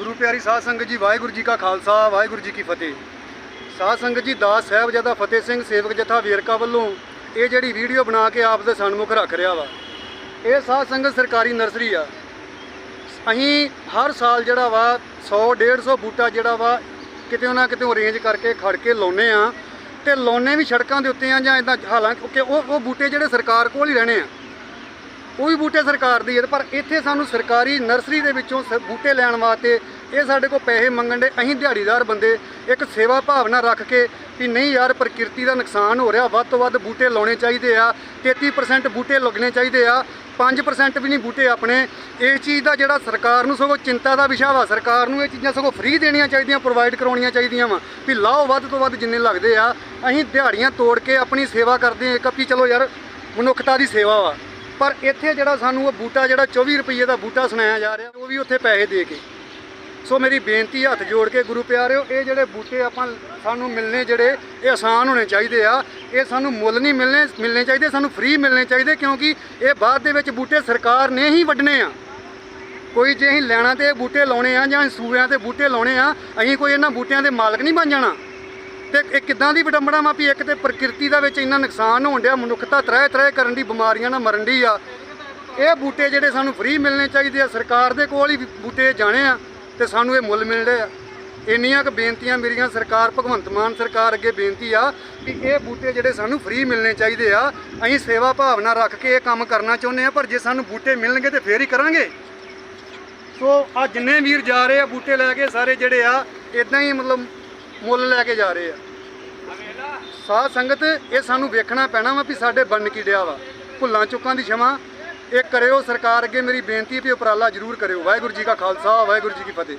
ਗੁਰੂ ਪਿਆਰੀ ਸਾਧ ਸੰਗਤ ਜੀ, ਵਾਹਿਗੁਰੂ ਜੀ ਕਾ ਖਾਲਸਾ, ਵਾਹਿਗੁਰੂ ਜੀ ਕੀ ਫਤਿਹ। ਸਾਧ ਸੰਗਤ ਜੀ, ਦਾਸ ਸਾਹਿਬਜ਼ਾਦਾ ਫਤਿਹ ਸਿੰਘ, ਸੇਵਕ ਜਥਾ ਵੇਰਕਾ ਵੱਲੋਂ ਇਹ ਜਿਹੜੀ ਵੀਡੀਓ ਬਣਾ ਕੇ ਆਪ ਦੇ ਸਨਮੁਖ ਰੱਖ ਰਿਹਾ ਵਾ। ਇਹ ਸਾਧ ਸੰਗਤ ਸਰਕਾਰੀ ਨਰਸਰੀ ਆ। ਅਸੀਂ ਹਰ ਸਾਲ ਜਿਹੜਾ ਵਾ 100 150 ਬੂਟਾ ਜਿਹੜਾ ਵਾ, ਕਿਤੇ ਨਾ ਕਿਤੇ ਅਰੇਂਜ ਕਰਕੇ ਖੜ ਕੇ ਲਾਉਨੇ ਆ ਤੇ ਲਾਉਨੇ ਵੀ ਸੜਕਾਂ ਦੇ ਉੱਤੇ ਆ ਜਾਂ ਇਦਾਂ ਹਾਲਾਂਕਿ ਉਹ ਉਹ ਬੂਟੇ ਜਿਹੜੇ ਸਰਕਾਰ ਕੋਲ ਹੀ ਰਹਿਣੇ ਆ। ਉਹ ਵੀ ਬੂਟੇ ਸਰਕਾਰ ਦੀ ਹੈ ਪਰ ਇੱਥੇ ਸਾਨੂੰ ਸਰਕਾਰੀ ਨਰਸਰੀ ਦੇ ਵਿੱਚੋਂ ਸ- ਬੂਟੇ ਲੈਣ ਵਾਸਤੇ ਇਹ ਸਾਡੇ ਕੋਲ ਪੈਸੇ ਮੰਗਣ ਦੇ, ਅਸੀਂ ਦਿਹਾੜੀਦਾਰ ਬੰਦੇ ਇੱਕ ਸੇਵਾ ਭਾਵਨਾ ਰੱਖ ਕੇ ਵੀ ਨਹੀਂ ਯਾਰ ਪ੍ਰਕਿਰਤੀ ਦਾ ਨੁਕਸਾਨ ਹੋ ਰਿਹਾ, ਵੱਧ ਤੋਂ ਵੱਧ ਬੂਟੇ ਲਾਉਣੇ ਚਾਹੀਦੇ ਆ 33% ਬੂਟੇ ਲੱਗਣੇ ਚਾਹੀਦੇ ਆ 5% ਵੀ ਨਹੀਂ ਬੂਟੇ ਆਪਣੇ। ਇਸ ਚੀਜ਼ ਦਾ ਜਿਹੜਾ ਸਰਕਾਰ ਨੂੰ ਸਗੋਂ ਚਿੰਤਾ ਦਾ ਵਿਸ਼ਾ ਵਾ, ਸਰਕਾਰ ਨੂੰ ਇਹ ਚੀਜ਼ਾਂ ਸਗੋਂ ਫ੍ਰੀ ਦੇਣੀਆਂ ਚਾਹੀਦੀਆਂ ਪ੍ਰੋਵਾਈਡ ਕਰਾਉਣੀਆਂ ਚਾਹੀਦੀਆਂ ਵਾ ਵੀ ਲਾਓ ਵੱਧ ਤੋਂ ਵੱਧ ਜਿੰਨੇ ਲੱਗਦੇ ਆ, ਅਸੀਂ ਦਿਹਾੜੀਆਂ ਤੋੜ ਕੇ ਆਪਣੀ ਸੇਵਾ ਕਰਦੇ ਆ ਇੱਕ ਵੀ ਚਲੋ ਯਾਰ ਮਨੁੱਖਤਾ ਦੀ ਸੇਵਾ ਵਾ। ਪਰ ਇੱਥੇ ਜਿਹੜਾ ਸਾਨੂੰ ਉਹ ਬੂਟਾ, ਜਿਹੜਾ 24 ਰੁਪਏ ਦਾ ਬੂਟਾ ਸੁਣਾਇਆ ਜਾ ਰਿਹਾ, ਉਹ ਵੀ ਉੱਥੇ ਪੈਸੇ ਦੇ ਕੇ। ਸੋ ਮੇਰੀ ਬੇਨਤੀ, ਹੱਥ ਜੋੜ ਕੇ ਗੁਰੂ ਪਿਆਰਿਓ, ਇਹ ਜਿਹੜੇ ਬੂਟੇ ਆਪਾਂ ਸਾਨੂੰ ਮਿਲਨੇ ਜਿਹੜੇ, ਇਹ ਆਸਾਨ ਹੋਣੇ ਚਾਹੀਦੇ ਆ। ਇਹ ਸਾਨੂੰ ਮੁੱਲ ਨਹੀਂ ਮਿਲਨੇ ਮਿਲਨੇ ਚਾਹੀਦੇ, ਸਾਨੂੰ ਫ੍ਰੀ ਮਿਲਨੇ ਚਾਹੀਦੇ, ਕਿਉਂਕਿ ਇਹ ਬਾਅਦ ਦੇ ਵਿੱਚ ਬੂਟੇ ਸਰਕਾਰ ਨੇ ਹੀ ਵੱਢਣੇ ਆ। ਕੋਈ ਜੇ ਅਸੀਂ ਲੈਣਾ ਤੇ ਬੂਟੇ ਲਾਉਣੇ ਆ ਜਾਂ ਸੂਰਿਆਂ ਤੇ ਬੂਟੇ ਲਾਉਣੇ ਆ, ਅਸੀਂ ਕੋਈ ਇਹਨਾਂ ਬੂਟਿਆਂ ਦੇ ਮਾਲਕ ਨਹੀਂ ਬਣ ਜਾਣਾ। ਤੇ ਇਹ ਕਿੱਦਾਂ ਦੀ ਵਿਡੰਬਣਾ ਵਾ ਵੀ ਇੱਕ ਤੇ ਪ੍ਰਕਿਰਤੀ ਦਾ ਵਿੱਚ ਇੰਨਾ ਨੁਕਸਾਨ ਹੋਣ ਡਿਆ ਮਨੁੱਖਤਾ ਤਰ੍ਹਾਂ ਤਰ੍ਹਾਂ ਕਰਨ ਦੀ ਬਿਮਾਰੀਆਂ ਨਾਲ ਮਰਨ ਦੀ ਆ। ਇਹ ਬੂਟੇ ਜਿਹੜੇ ਸਾਨੂੰ ਫ੍ਰੀ ਮਿਲਣੇ ਚਾਹੀਦੇ ਆ, ਸਰਕਾਰ ਦੇ ਕੋਲ ਹੀ ਬੂਟੇ ਜਾਣੇ ਆ ਤੇ ਸਾਨੂੰ ਇਹ ਮੁੱਲ ਮਿਲ ਰਹੇ ਆ। ਇੰਨੀਆਂ ਕੁ ਬੇਨਤੀਆਂ ਮੇਰੀਆਂ, ਸਰਕਾਰ, ਭਗਵੰਤ ਮਾਨ ਸਰਕਾਰ ਅੱਗੇ ਬੇਨਤੀ ਆ ਕਿ ਇਹ ਬੂਟੇ ਜਿਹੜੇ ਸਾਨੂੰ ਫ੍ਰੀ ਮਿਲਣੇ ਚਾਹੀਦੇ ਆ, ਅਸੀਂ ਸੇਵਾ ਭਾਵਨਾ ਰੱਖ ਕੇ ਇਹ ਕੰਮ ਕਰਨਾ ਚਾਹੁੰਦੇ ਆ, ਪਰ ਜੇ ਸਾਨੂੰ ਬੂਟੇ ਮਿਲਣਗੇ ਤੇ ਫੇਰ ਹੀ ਕਰਾਂਗੇ। ਸੋ ਆ ਜਿੰਨੇ ਵੀਰ ਜਾ ਰਹੇ ਆ ਬੂਟੇ ਲੈ ਕੇ, ਸਾਰੇ ਜਿਹੜੇ ਆ ਇਦਾਂ ਹੀ ਮਤਲਬ ਮੁੱਲ ਲੈ ਕੇ ਜਾ ਰਹੇ ਆ। ਸਾਹ ਸੰਗਤ, ਇਹ ਸਾਨੂੰ ਵੇਖਣਾ ਪੈਣਾ ਵਾ ਵੀ ਸਾਡੇ ਬੰਨ ਕੀ ਡਿਆ ਵਾ। ਭੁੱਲਾਂ ਚੁੱਕਾਂ ਦੀ ਛਮਾ। ਇਹ ਕਰਿਓ ਸਰਕਾਰ ਅੱਗੇ ਮੇਰੀ ਬੇਨਤੀ ਹੈ ਵੀ ਉਪਰਾਲਾ ਜ਼ਰੂਰ ਕਰਿਓ। ਵਾਹਿਗੁਰੂ ਜੀ ਕਾ ਖਾਲਸਾ, ਵਾਹਿਗੁਰੂ ਜੀ ਕੀ ਫਤਿਹ।